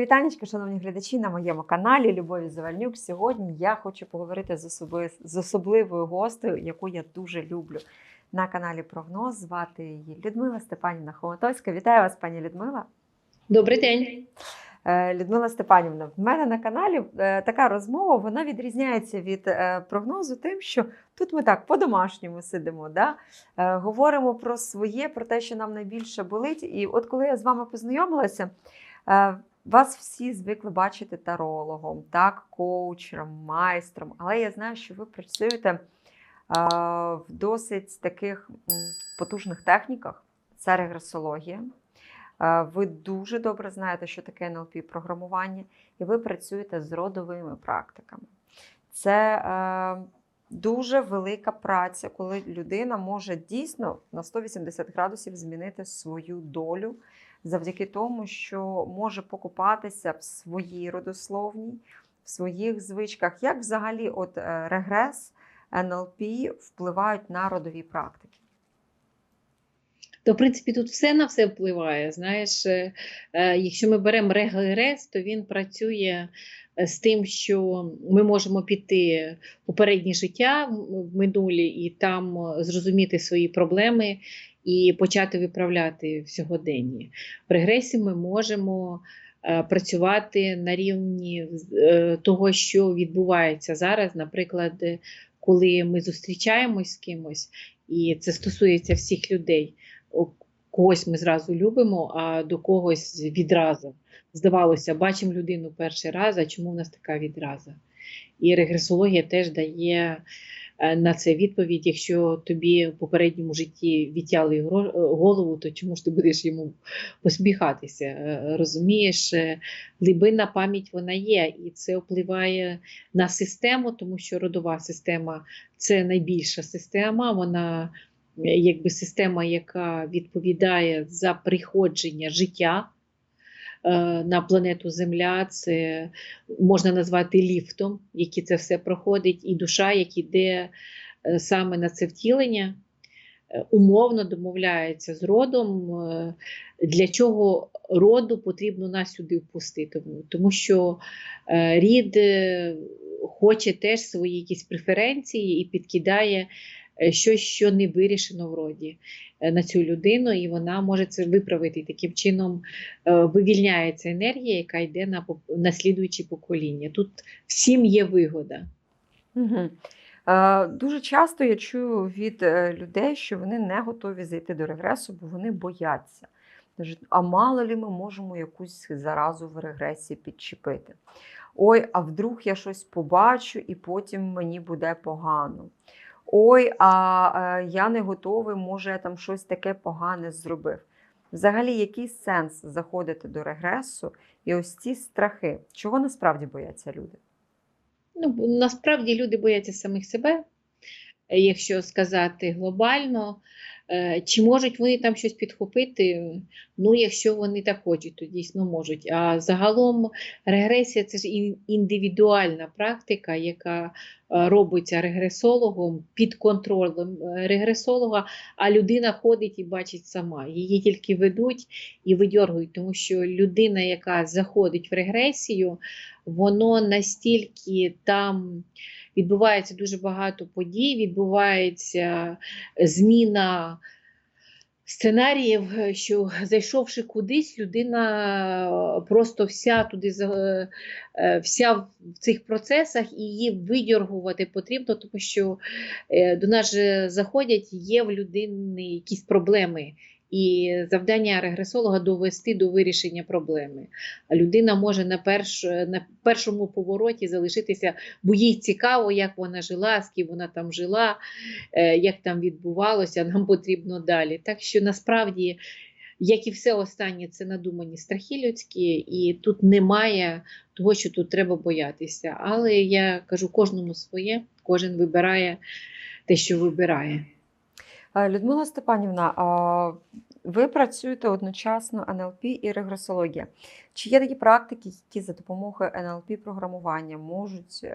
вітанечка, шановні глядачі, на моєму каналі Любові Завальнюк. Сьогодні я хочу поговорити з, особи... з особливою гостею, яку я дуже люблю. На каналі Прогноз звати її Людмила Степанівна Холотовська. Вітаю вас, пані Людмила. Добрий день. Е, Людмила Степанівна, в мене на каналі е, така розмова вона відрізняється від е, прогнозу тим, що тут ми так по-домашньому сидимо, да? говоримо про своє, про те, що нам найбільше болить. І от коли я з вами познайомилася, вас всі звикли бачити тарологом, так, коучером, майстром, але я знаю, що ви працюєте е, в досить таких потужних техніках. Це регресологія. Е, Ви дуже добре знаєте, що таке НЛП програмування, і ви працюєте з родовими практиками. Це е, дуже велика праця, коли людина може дійсно на 180 градусів змінити свою долю завдяки тому, що може покупатися в своїй родословній, в своїх звичках. Як взагалі от е, регрес, НЛП впливають на родові практики? То, в принципі, тут все на все впливає. Знаєш, е, е, якщо ми беремо регрес, то він працює з тим, що ми можемо піти в попереднє життя в минулі і там зрозуміти свої проблеми і почати виправляти в сьогоденні. В регресі ми можемо е, працювати на рівні е, того, що відбувається зараз. Наприклад, е, коли ми зустрічаємось з кимось, і це стосується всіх людей. Когось ми зразу любимо, а до когось відразу. Здавалося, бачимо людину перший раз, а чому в нас така відраза? І регресологія теж дає на це відповідь: якщо тобі в попередньому житті відтяли е, голову, то чому ж ти будеш йому посміхатися? Е, Розумієш, Е, глибинна пам'ять вона є, і це впливає на систему, тому що родова система це найбільша система. Вона е, якби система, яка відповідає за приходження життя е, на планету Земля. Це можна назвати ліфтом, який це все проходить, і душа, яка йде е, саме на це втілення. е, Умовно домовляється з родом, е, для чого роду потрібно нас сюди впустити. Тому що е, рід е, хоче теж свої якісь преференції і підкидає е, щось, що не вирішено в роді е, на цю людину, і вона може це виправити. І таким чином е, вивільняється енергія, яка йде на поп- на слідуючі покоління. Тут всім є вигода. Угу. Е, дуже часто я чую від е, людей, що вони не готові зайти до регресу, бо вони бояться. А мало лі ми можемо якусь заразу в регресі підчепити? Ой, а вдруг я щось побачу і потім мені буде погано. Ой, а е, я не готовий, може, я там щось таке погане зробив. Взагалі, який сенс заходити до регресу і ось ці страхи? Чого насправді бояться люди? Ну, насправді люди бояться самих себе, Е, якщо сказати глобально. Е, Чи можуть вони там щось підхопити? Ну, якщо вони так хочуть, то дійсно можуть. А загалом регресія це ж індивідуальна практика, яка е, робиться регресологом під контролем е, регресолога, а людина ходить і бачить сама. Її тільки ведуть і видьоргують, тому що людина, яка заходить в регресію, воно настільки там відбувається дуже багато подій, відбувається зміна сценаріїв, що зайшовши кудись, людина просто вся туди е, вся в цих процесах і її видьоргувати потрібно, тому що е, до нас же заходять, є в людини якісь проблеми. І завдання регресолога довести до вирішення проблеми. Людина може на, перш, на першому повороті залишитися, бо їй цікаво, як вона жила, з ким вона там жила, е, як там відбувалося, нам потрібно далі. Так що насправді, як і все останнє, це надумані страхи людські, і тут немає того, що тут треба боятися. Але я кажу, кожному своє, кожен вибирає те, що вибирає. Е, Людмила Степанівна, ви працюєте одночасно НЛП і регресологія. Чи є такі практики, які за допомогою НЛП програмування можуть е,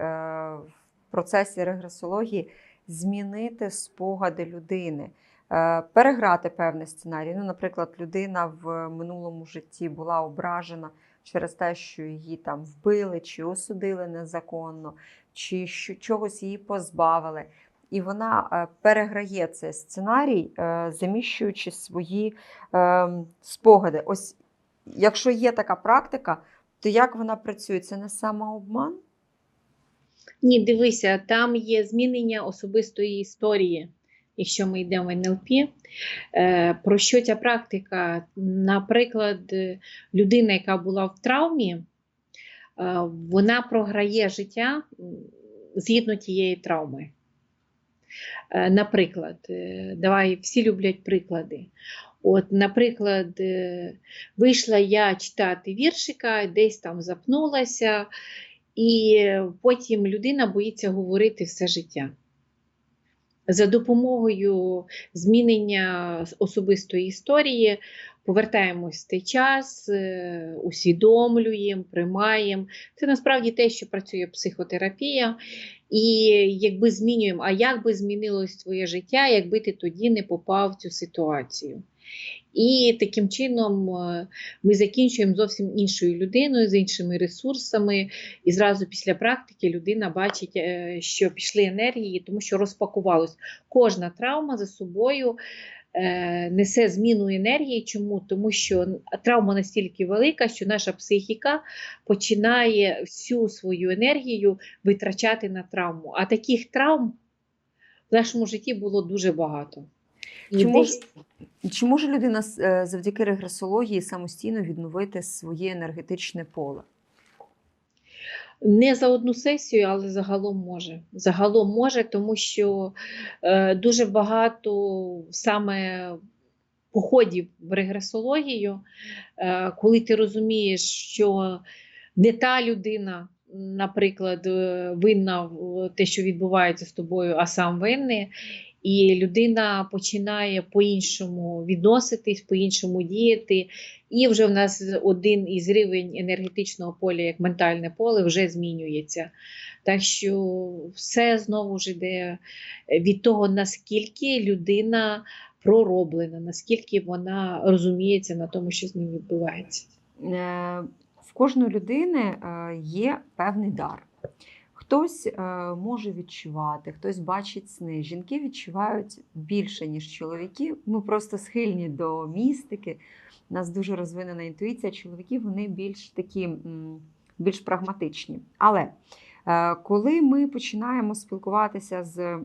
в процесі регресології змінити спогади людини, е, переграти певний сценарій? Ну, наприклад, людина в минулому житті була ображена через те, що її там вбили, чи осудили незаконно, чи чогось її позбавили. І вона е, переграє цей сценарій, е, заміщуючи свої е, спогади. Ось якщо є така практика, то як вона працює? Це не самообман? Ні, дивися, там є змінення особистої історії, якщо ми йдемо в НЛП. Про що ця практика? Наприклад, людина, яка була в травмі, вона програє життя згідно тієї травми. Е, Наприклад, е, давай всі люблять приклади. От, наприклад, е, вийшла я читати віршика, десь там запнулася, і потім людина боїться говорити все життя. За допомогою змінення особистої історії повертаємось в той час, е, усвідомлюємо, приймаємо. Це насправді те, що працює психотерапія. І якби змінюємо, а як би змінилось твоє життя, якби ти тоді не попав в цю ситуацію. І таким чином е, ми закінчуємо зовсім іншою людиною, з іншими ресурсами. І зразу після практики людина бачить, е, що пішли енергії, тому що розпакувалось. Кожна травма за собою е, несе зміну енергії. Чому? Тому що травма настільки велика, що наша психіка починає всю свою енергію витрачати на травму. А таких травм в нашому житті було дуже багато. Чи може, чи може людина е, завдяки регресології самостійно відновити своє енергетичне поле? Не за одну сесію, але загалом може. Загалом може, тому що е, дуже багато саме походів в регресологію, е, коли ти розумієш, що не та людина, наприклад, е, винна в те, що відбувається з тобою, а сам винний. І людина починає по-іншому відноситись, по-іншому діяти. І вже в нас один із рівень енергетичного поля, як ментальне поле, вже змінюється. Так що все знову ж йде від того, наскільки людина пророблена, наскільки вона розуміється на тому, що з ним відбувається. Е, В кожної людини е, є певний дар. Хтось е, може відчувати, хтось бачить сни. Жінки відчувають більше, ніж чоловіки. Ми просто схильні до містики. У нас дуже розвинена інтуїція. Чоловіки вони більш такі більш прагматичні. Але е, коли ми починаємо спілкуватися з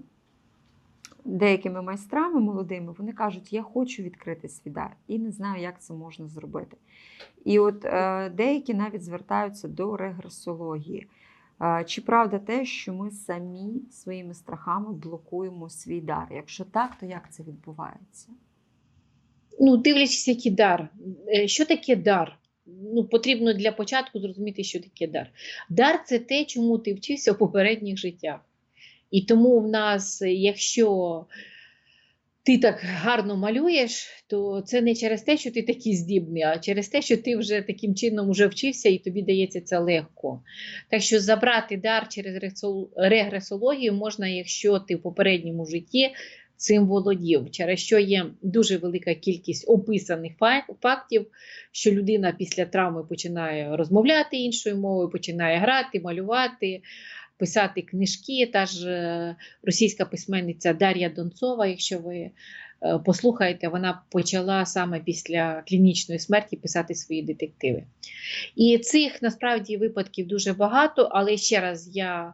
деякими майстрами молодими, вони кажуть, я хочу відкрити свій дар і не знаю, як це можна зробити. І от е, деякі навіть звертаються до регресології. Чи правда те, що ми самі своїми страхами блокуємо свій дар? Якщо так, то як це відбувається? Ну, дивлячись, який дар. Е, Що таке дар? Ну, потрібно для початку зрозуміти, що таке дар. Дар це те, чому ти вчився в попередніх життях. І тому в нас, якщо ти так гарно малюєш, то це не через те, що ти такий здібний, а через те, що ти вже таким чином вже вчився і тобі дається це легко. Так що забрати дар через регресологію можна, якщо ти в попередньому житті цим володів, через що є дуже велика кількість описаних фактів, що людина після травми починає розмовляти іншою мовою, починає грати, малювати, писати книжки. Та ж е, російська письменниця Дар'я Донцова, якщо ви е, послухаєте, вона почала саме після клінічної смерті писати свої детективи. І цих насправді випадків дуже багато, але ще раз я.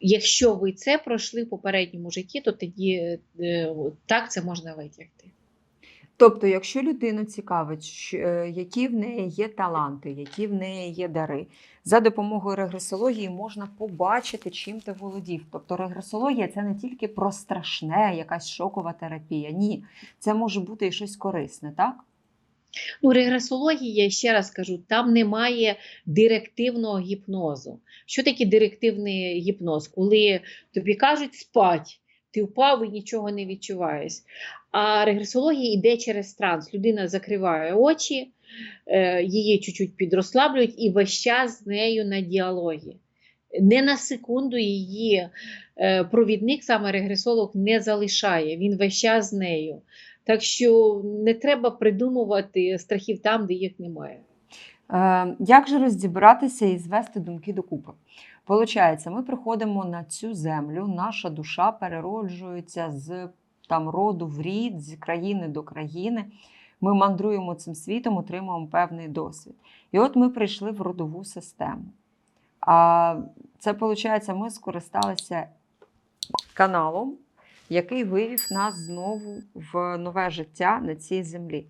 Якщо ви це пройшли в попередньому житті, то тоді е, так це можна витягти. Тобто, якщо людину цікавить, е, які в неї є таланти, які в неї є дари, за допомогою регресології можна побачити, чим ти володів. Тобто регресологія це не тільки про страшне, якась шокова терапія. Ні, це може бути і щось корисне, так? Ну, регресологія, ще раз кажу, там немає директивного гіпнозу. Що таке директивний гіпноз? Коли тобі кажуть спать, ти впав і нічого не відчуваєш. А регресологія йде через транс. Людина закриває очі, е, її чуть-чуть підрослаблюють і весь час з нею на діалогі. Не на секунду її е, провідник, саме регресолог, не залишає. Він весь час з нею. Так що не треба придумувати страхів там, де їх немає. Е, Як же розібратися і звести думки докупи? Получається, ми приходимо на цю землю, наша душа перероджується з там роду в рід, з країни до країни. Ми мандруємо цим світом, отримуємо певний досвід. І от ми прийшли в родову систему. А це, виходить, ми скористалися каналом, який вивів нас знову в нове життя на цій землі.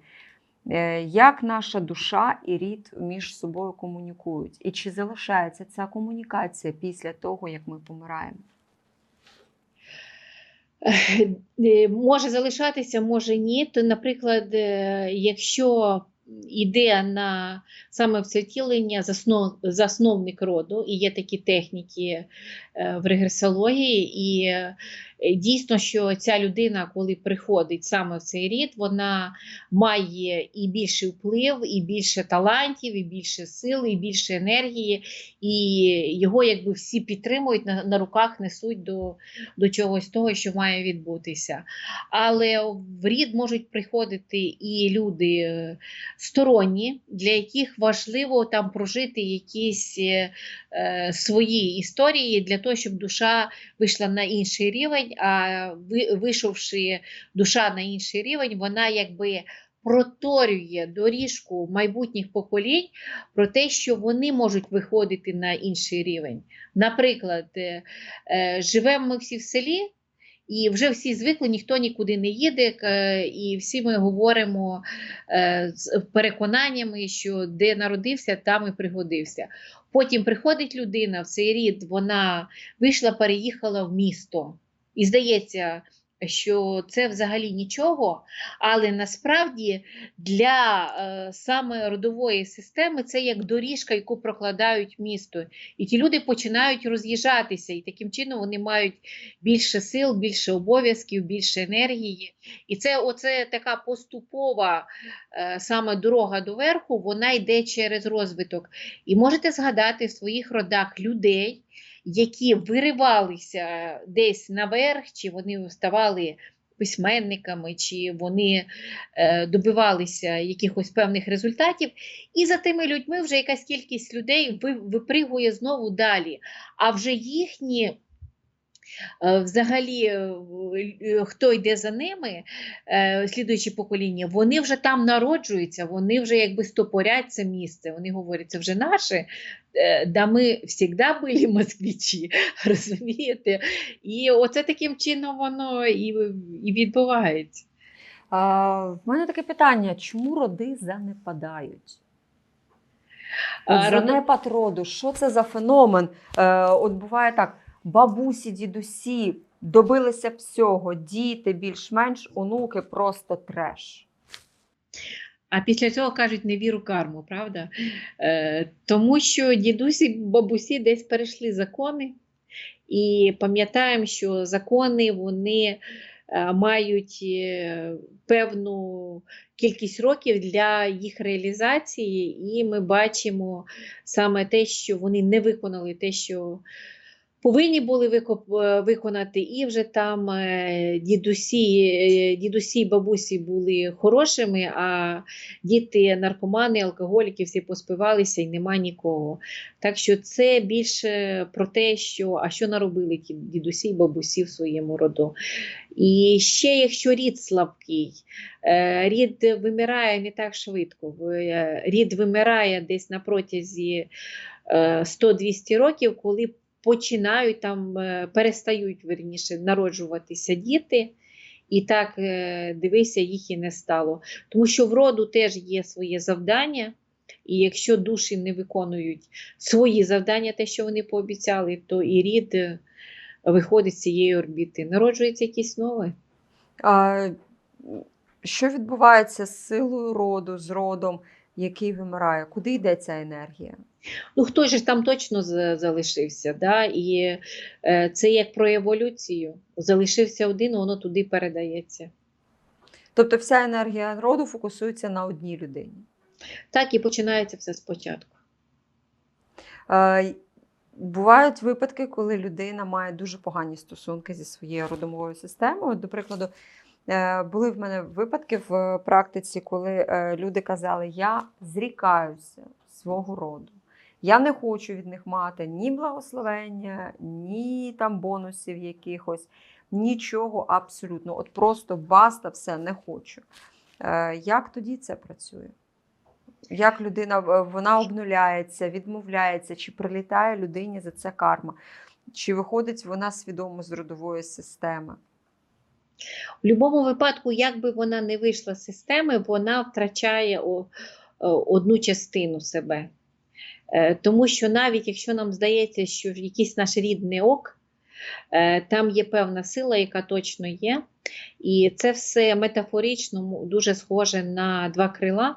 Е, Як наша душа і рід між собою комунікують? І чи залишається ця комунікація після того, як ми помираємо? Е, Може залишатися, може ні. То, наприклад, е, якщо йде на саме втілення заснов, засновник роду, і є такі техніки в регресології, і дійсно, що ця людина, коли приходить саме в цей рід, вона має і більший вплив, і більше талантів, і більше сили, і більше енергії, і його якби всі підтримують на, на руках, несуть до, до чогось того, що має відбутися. Але в рід можуть приходити і люди е, сторонні, для яких важливо там прожити якісь е, е, свої історії для того, щоб душа вийшла на інший рівень. А вийшовши душа на інший рівень, вона якби. Проторює доріжку майбутніх поколінь про те, що вони можуть виходити на інший рівень. Наприклад, е, е, живемо ми всі в селі, і вже всі звикли, ніхто нікуди не їде, е, і всі ми говоримо з переконаннями, що де народився, там і пригодився. Потім приходить людина в цей рід, вона вийшла, переїхала в місто. І здається, що це взагалі нічого, але насправді для е, саме родової системи це як доріжка, яку прокладають місто. І ті люди починають роз'їжджатися, і таким чином вони мають більше сил, більше обов'язків, більше енергії. І це оце така поступова е, саме дорога до верху, вона йде через розвиток. І можете згадати в своїх родах людей, які виривалися десь наверх, чи вони ставали письменниками, чи вони е, добивалися якихось певних результатів. І за тими людьми вже якась кількість людей ви- випригує знову далі. А вже їхні. Е, Взагалі, е, е, хто йде за ними, слідуючі покоління, вони вже там народжуються, вони вже якби стопорять це місце. Вони говорять, це вже наше, да ми завжди були москвичі, розумієте? І оце таким чином воно і, і відбувається. А, в мене таке питання: чому роди занепадають? От занепад роду, що це за феномен? От буває так: бабусі, дідусі добилися всього, діти більш-менш, онуки просто треш. А після цього кажуть не віру карму, правда? Е, тому що дідусі, бабусі десь перейшли закони, і пам'ятаємо, що закони вони е, мають е, певну кількість років для їх реалізації, і ми бачимо саме те, що вони не виконали те, що повинні були е, виконати, і вже там е, дідусі, е, дідусі, бабусі були хорошими, а діти наркомани, алкоголіки всі поспивалися і нема нікого. Так що це більше про те, що а що наробили ті дідусі і бабусі в своєму роду. І ще якщо рід слабкий, рід вимирає не так швидко. Рід вимирає десь на протязі е, 100-200 років, коли починають там, е, перестають верніше народжуватися діти. І так, е, дивися, їх і не стало. Тому що в роду теж є своє завдання, і якщо душі не виконують свої завдання, те, що вони пообіцяли, то і рід е, виходить з цієї орбіти. Народжується якісь нове. А, що відбувається з силою роду, з родом, який вимирає? Куди йде ця енергія? Ну, хтось ж там точно залишився, да? і е, це як про еволюцію. Залишився один, воно туди передається. Тобто вся енергія роду фокусується на одній людині. Так і починається все спочатку. Е, Бувають випадки, коли людина має дуже погані стосунки зі своєю родовою системою. До прикладу, е, були в мене випадки в практиці, коли е, люди казали: Я зрікаюся свого роду. Я не хочу від них мати ні благословення, ні там бонусів якихось, нічого абсолютно. От просто баста, все не хочу. Е, Як тоді це працює? Як людина е, вона обнуляється, відмовляється, чи прилітає людині за це карма? Чи виходить вона свідомо з родової системи? В будь-якому випадку, як би вона не вийшла з системи, вона втрачає о, одну частину себе. Е, Тому що навіть якщо нам здається, що якийсь наш рід не ок, е, там є певна сила, яка точно є. І це все метафорично дуже схоже на два крила.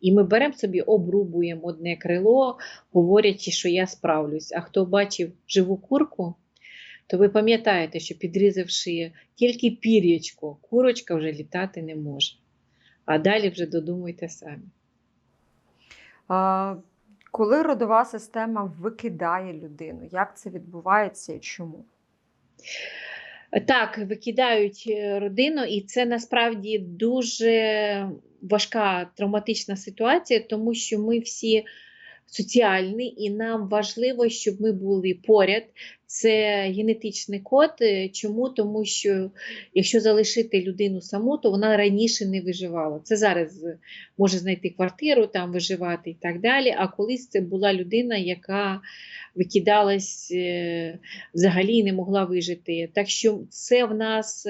І ми беремо собі, обрубуємо одне крило, говорячи, що я справлюсь. А хто бачив живу курку, то ви пам'ятаєте, що підрізавши тільки пір'ячко, курочка вже літати не може. А далі вже додумуйте самі. Коли родова система викидає людину, як це відбувається і чому? Так, викидають е, родину, і це насправді дуже важка травматична ситуація, тому що ми всі соціальні, і нам важливо, щоб ми були поряд. Це генетичний код. Е, Чому? Тому що якщо залишити людину саму, то вона раніше не виживала. Це зараз е, може знайти квартиру, там виживати і так далі. А колись це була людина, яка викидалась е, взагалі не могла вижити. Так що це в нас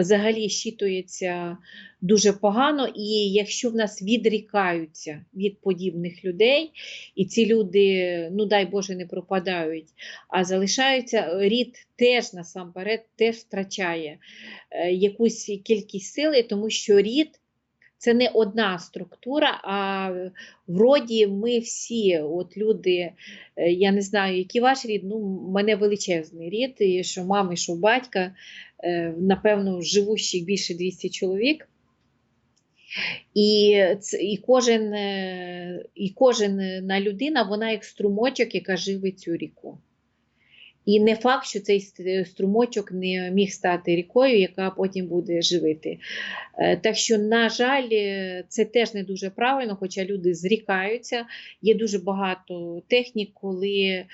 взагалі щитується дуже погано, і якщо в нас відрікаються від подібних людей, і ці люди, ну дай Боже, не пропадають, а залишаються, рід теж насамперед теж втрачає е, якусь кількість сили, тому що рід. Це не одна структура, а в роді ми всі, от люди, е, я не знаю, який ваш рід, ну, мене величезний рід, і що мами, що батька, е, напевно, живущих більше 200 чоловік. І, і, кожен, е, і кожна людина, вона як струмочок, яка живе цю ріку. І не факт, що цей ст- струмочок не міг стати рікою, яка потім буде живити. Е, Так що, на жаль, е, це теж не дуже правильно, хоча люди зрікаються. Є дуже багато технік, коли е,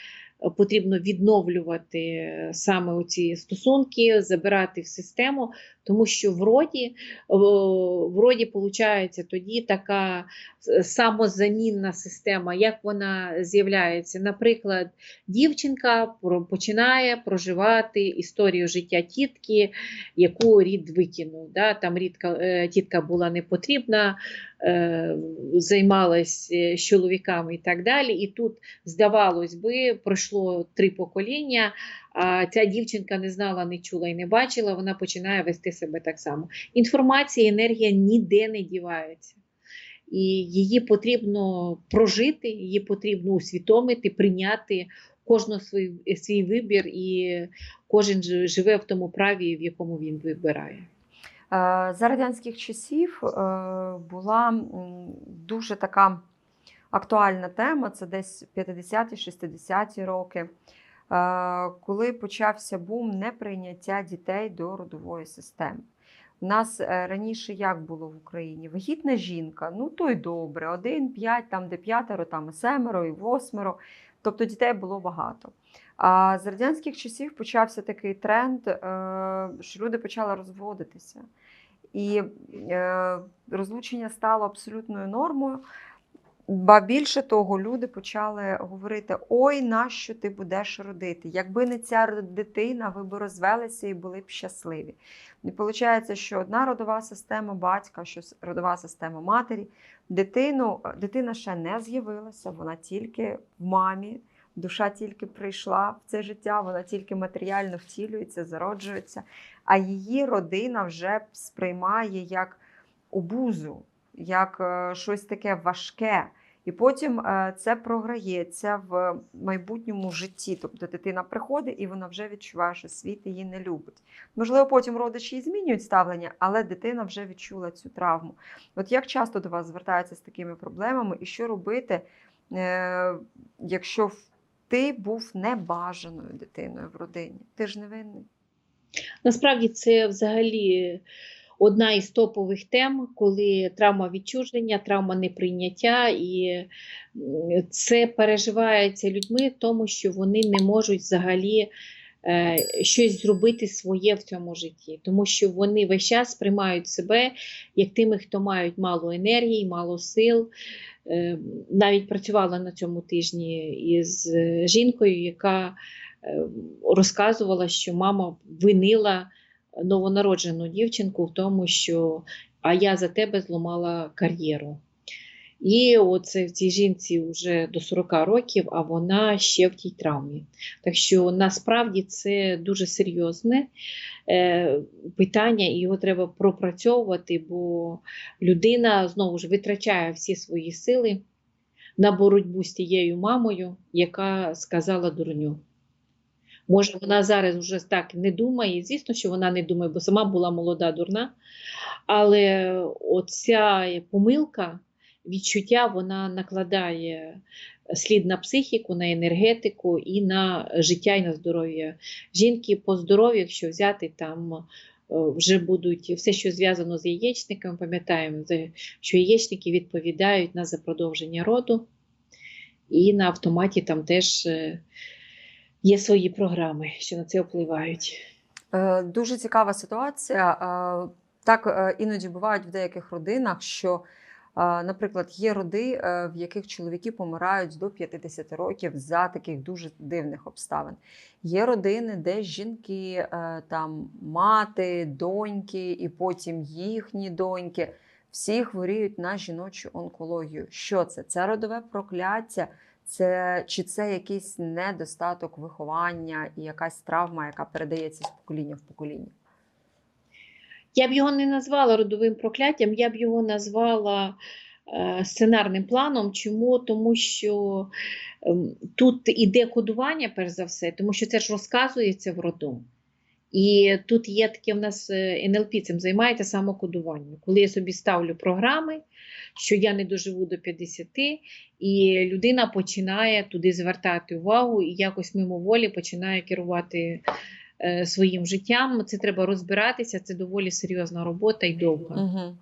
потрібно відновлювати саме ці стосунки, забирати в систему, тому що в роді, о, в роді виходить тоді така е, самозамінна система, як вона з'являється. Наприклад, дівчинка починає проживати історію життя тітки, яку рід викинув. Да? Там рідка, е, тітка була не потрібна, е, займалась е, чоловіками і так далі. І тут, здавалось би, пройшло три покоління, а ця дівчинка не знала, не чула і не бачила, вона починає вести себе так само. Інформація, енергія ніде не дівається. І її потрібно прожити, її потрібно усвідомити, прийняти кожного свій, свій вибір, і кожен живе в тому праві, в якому він вибирає. Е, За радянських часів е, була дуже така актуальна тема, це десь 50-ті, 60-ті роки, коли почався бум неприйняття дітей до родової системи. У нас е, раніше як було в Україні? Вагітна жінка, ну то й добре, один, п'ять, там де п'ятеро, там і семеро, і восьмеро. Тобто дітей було багато. А з радянських часів почався такий тренд, е, що люди почали розводитися. І е, розлучення стало абсолютною нормою. Ба більше того, люди почали говорити: ой, нащо ти будеш родити? Якби не ця дитина, ви б розвелися і були б щасливі. І виходить, що одна родова система батька, що родова система матері, дитину, дитина ще не з'явилася, вона тільки в мамі, душа тільки прийшла в це життя, вона тільки матеріально втілюється, зароджується, а її родина вже сприймає як обузу, як е, щось таке важке. І потім е, це програється в майбутньому житті. Тобто дитина приходить і вона вже відчуває, що світ її не любить. Можливо, потім родичі і змінюють ставлення, але дитина вже відчула цю травму. От як часто до вас звертаються з такими проблемами, і що робити, е, якщо ти був небажаною дитиною в родині? Ти ж невинний. Насправді це взагалі одна із топових тем, коли травма відчуження, травма неприйняття, і це переживається людьми, тому що вони не можуть взагалі е, щось зробити своє в цьому житті, тому що вони весь час сприймають себе як тими, хто мають мало енергії, мало сил. Е, Навіть працювала на цьому тижні із е, жінкою, яка розказувала, що мама винила новонароджену дівчинку в тому, що а я за тебе зламала кар'єру. І оце в цій жінці вже до 40 років, а вона ще в тій травмі. Так що насправді це дуже серйозне е, питання, і його треба пропрацьовувати, бо людина знову ж витрачає всі свої сили на боротьбу з тією мамою, яка сказала дурню. Може, вона зараз вже так не думає. Звісно, що вона не думає, бо сама була молода, дурна. Але оця помилка, відчуття, вона накладає слід на психіку, на енергетику і на життя, і на здоров'я. Жінки по здоров'ю, якщо взяти там. е, Вже будуть все, що зв'язано з яєчниками, пам'ятаємо, що яєчники відповідають на за продовження роду, і на автоматі там теж е, є свої програми, що на це впливають. Е, Дуже цікава ситуація. Е, Так е, іноді бувають в деяких родинах, що, наприклад, є роди, в яких чоловіки помирають до 50 років за таких дуже дивних обставин. Є родини, де жінки, там мати, доньки, і потім їхні доньки. Всі хворіють на жіночу онкологію. Що це? Це родове прокляття, це чи це якийсь недостаток виховання і якась травма, яка передається з покоління в покоління? Я б його не назвала родовим прокляттям, я б його назвала е, сценарним планом. Чому? Тому що ем, тут іде кодування, перш за все, тому що це ж розказується в роду. І тут є таке в нас е, НЛП цим займається самокодування. Коли я собі ставлю програми, що я не доживу до 50, і людина починає туди звертати увагу і якось мимоволі починає керувати е, своїм життям. Це треба розбиратися, це доволі серйозна робота і довга.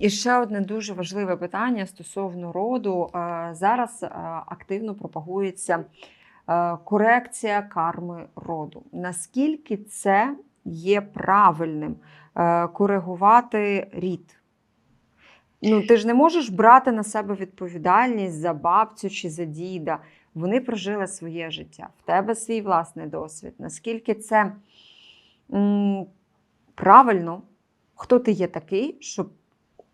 І ще одне дуже важливе питання стосовно роду. Зараз активно пропагується корекція карми роду. Наскільки це є правильним е, коригувати рід? Ну, ти ж не можеш брати на себе відповідальність за бабцю чи за діда. Вони прожили своє життя, в тебе свій власний досвід. Наскільки це м, правильно, хто ти є такий, щоб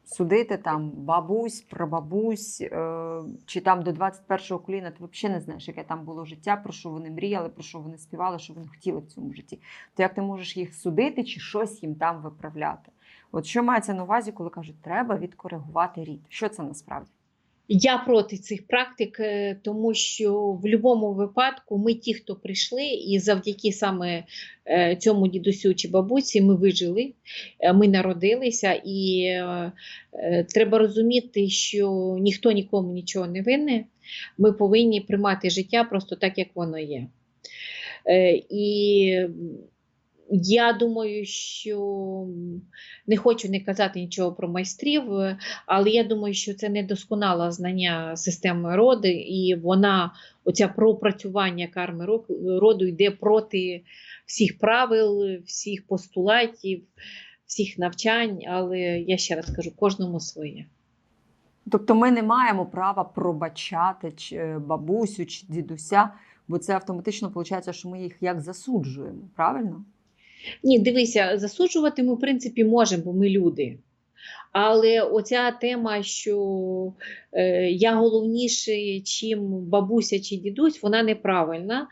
судити там бабусь, прабабусь, е, чи там до 21-го коліна, ти взагалі не знаєш, яке там було життя, про що вони мріяли, про що вони співали, що вони хотіли в цьому житті. То як ти можеш їх судити чи щось їм там виправляти? От що мається на увазі, коли кажуть, треба відкоригувати рід? Що це насправді? Я проти цих практик, е, тому що в будь-якому випадку ми ті, хто прийшли, і завдяки саме е, цьому дідусю чи бабусі ми вижили, е, ми народилися, і треба розуміти, що ніхто нікому нічого не винне. Ми повинні приймати життя просто так, як воно є. І я думаю, що не хочу не казати нічого про майстрів, е, але я думаю, що це недосконале знання системи роду, і вона, оця пропрацювання карми ро- роду йде проти всіх правил, всіх постулатів, всіх навчань. Але я ще раз кажу, кожному своє. Тобто ми не маємо права пробачати чи е, бабусю чи дідуся, бо це автоматично виходить, що ми їх як засуджуємо, правильно? Ні, дивися, засуджувати ми, в принципі, можемо, бо ми люди. Але оця тема, що е, я головніший, чим бабуся чи дідусь, вона неправильна.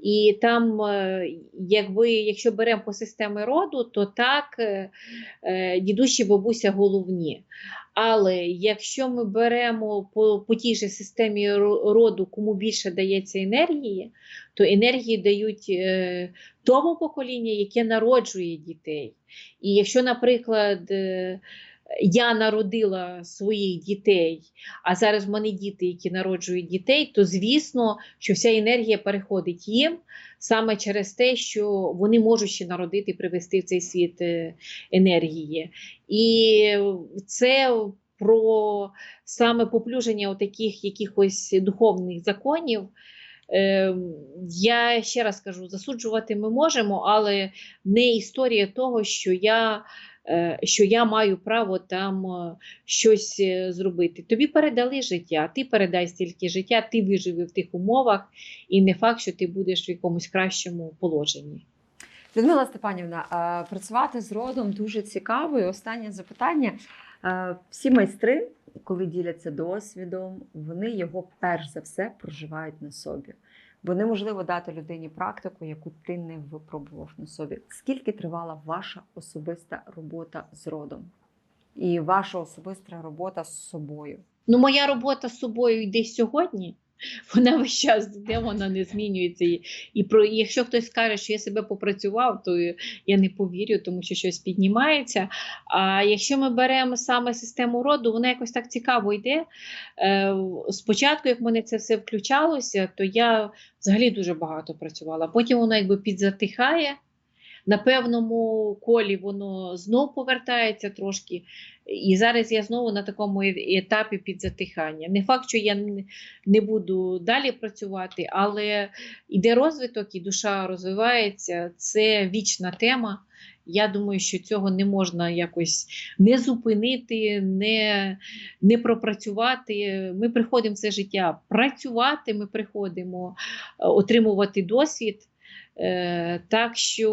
І там, е, якби, якщо беремо по системі роду, то так, е, е, дідусь чи бабуся головні. Але якщо ми беремо по, по тій же системі роду, кому більше дається енергії, то енергії дають е, тому поколінню, яке народжує дітей. І якщо, наприклад, е, я народила своїх дітей, а зараз в мене діти, які народжують дітей, то звісно, що вся енергія переходить їм саме через те, що вони можуть ще народити і привести в цей світ е, енергії. І це про саме поплюження таких якихось духовних законів. Е, Я ще раз кажу, засуджувати ми можемо, але не історія того, що я, що я маю право там е, щось е, зробити. Тобі передали життя, ти передай стільки життя, ти виживи в тих умовах, і не факт, що ти будеш в якомусь кращому положенні. Людмила Степанівна, е, працювати з родом дуже цікаво. І останнє запитання. Е, Всі майстри, коли діляться досвідом, вони його перш за все проживають на собі. Бо неможливо дати людині практику, яку ти не випробував на собі. Скільки тривала ваша особиста робота з родом? І ваша особиста робота з собою? Ну, моя робота з собою йде сьогодні. Вона весь час йде, вона не змінюється. І, і про і якщо хтось скаже, що я себе попрацював, то я не повірю, тому що щось піднімається. А якщо ми беремо саме систему роду, вона якось так цікаво йде. Е, спочатку, як в мене це все включалося, то я взагалі дуже багато працювала. Потім воно якби підзатихає. На певному колі воно знов повертається трошки. І зараз я знову на такому е- етапі підзатихання. Не факт, що я не- буду далі працювати, але іде розвиток і душа розвивається. Це вічна тема. Я думаю, що цього не можна якось не зупинити, не, не пропрацювати. Ми приходимо все життя працювати, ми приходимо е, отримувати досвід. Е, Так що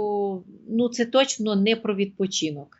ну, це точно не про відпочинок,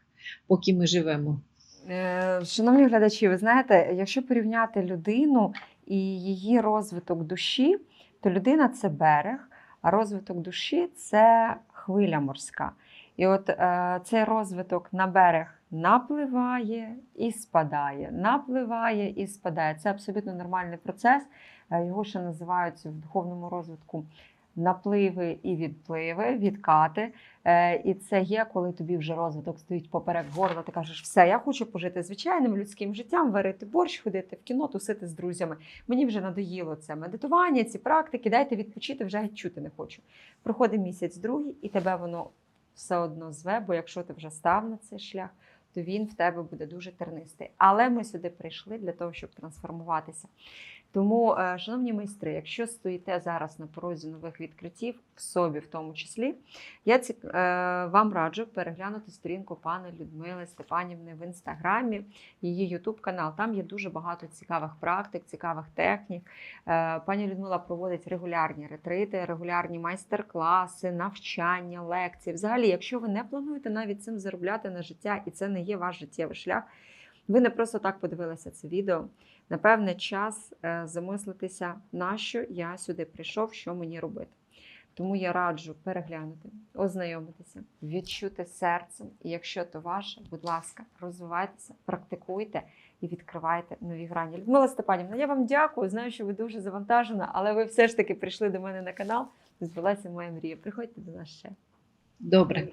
поки ми живемо. Е, Шановні глядачі, ви знаєте, якщо порівняти людину і її розвиток душі, то людина це берег, а розвиток душі це хвиля морська. І от е, цей розвиток на берег напливає і спадає, напливає і спадає. Це абсолютно нормальний процес. Е, Його ще називають в духовному розвитку напливи і відпливи, відкати. Е, І це є, коли тобі вже розвиток стоїть поперек горла. Ти кажеш, все, я хочу пожити звичайним людським життям, варити борщ, ходити в кіно, тусити з друзями. Мені вже надоїло це медитування, ці практики. Дайте відпочити, вже чути не хочу. Проходить місяць другий, і тебе воно все одно зве, бо якщо ти вже став на цей шлях, то він в тебе буде дуже тернистий. Але ми сюди прийшли для того, щоб трансформуватися. Тому, е, шановні майстри, якщо стоїте зараз на порозі нових відкриттів, в собі в тому числі, я ці, е, вам раджу переглянути сторінку пани Людмили Степанівни в інстаграмі, її Ютуб канал. Там є дуже багато цікавих практик, цікавих технік. Е, пані Людмила проводить регулярні ретрити, регулярні майстер-класи, навчання, лекції. Взагалі, якщо ви не плануєте навіть цим заробляти на життя, і це не є ваш життєвий шлях, ви не просто так подивилися це відео. Напевне, час е, замислитися, на що я сюди прийшов, що мені робити. Тому я раджу переглянути, ознайомитися, відчути серцем. І якщо то ваше, будь ласка, розвивайтеся, практикуйте і відкривайте нові грані. Людмила Степанівна, я вам дякую. Знаю, що ви дуже завантажена, але ви все ж таки прийшли до мене на канал. Збулася моя мрія. Приходьте до нас ще. Добре.